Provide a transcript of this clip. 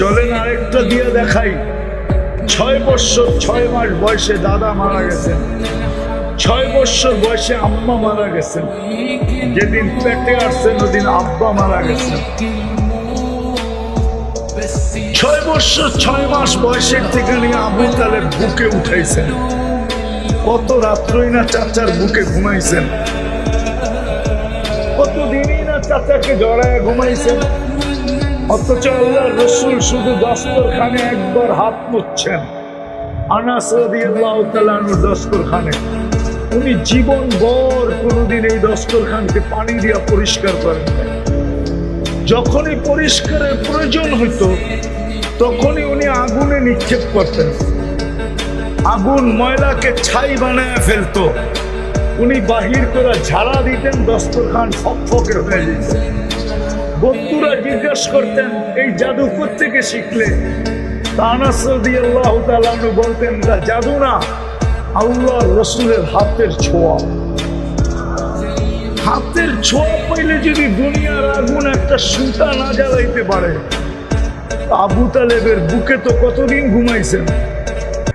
চলেন আরেকটা দিয়ে দেখাই। ছয় বছর, ছয় মাস বয়সে দাদা মারা গেছেন। ছয় বছর বয়সে আম্মা মারা গেছেন। যেদিন পেটে আসছেন ওদিন আব্বা মারা গেছেন। ছয় বছর, ছয় মাস বয়সের থেকে নিয়ে আবু তালের বুকে উঠাইছেন। কত রাত্রই না চাচার বুকে ঘুমাইছেন। কতদিনই না চাচাকে জড়ায় ঘুমাইছেন। অথচ আল্লাহ রসুল শুধু দস্তরখানে একবার হাত মুচ্ছেন উনি জীবন এই দস্তরখানকে পানি পরিষ্কার করেন যখনই পরিষ্কারের প্রয়োজন হইতো, তখনই উনি আগুনে নিক্ষেপ করতেন। আগুন ময়লাকে ছাই বানায় ফেলতো। উনি বাহির করে ঝাড়া দিতেন, দস্তরখান ফকফকে হয়ে যেত বন্ধুরা জিজ্ঞাসা করতেন এই জাদু থেকে শিখলে? বলতেন "না, জাদু না আল্লাহ রসুলের হাতের ছোঁয়া। হাতের ছোঁয়া পাইলে যদি দুনিয়ার আগুন একটা সুতা না জ্বালাইতে পারে আবু তালেবের বুকে তো কতদিন ঘুমাইছেন?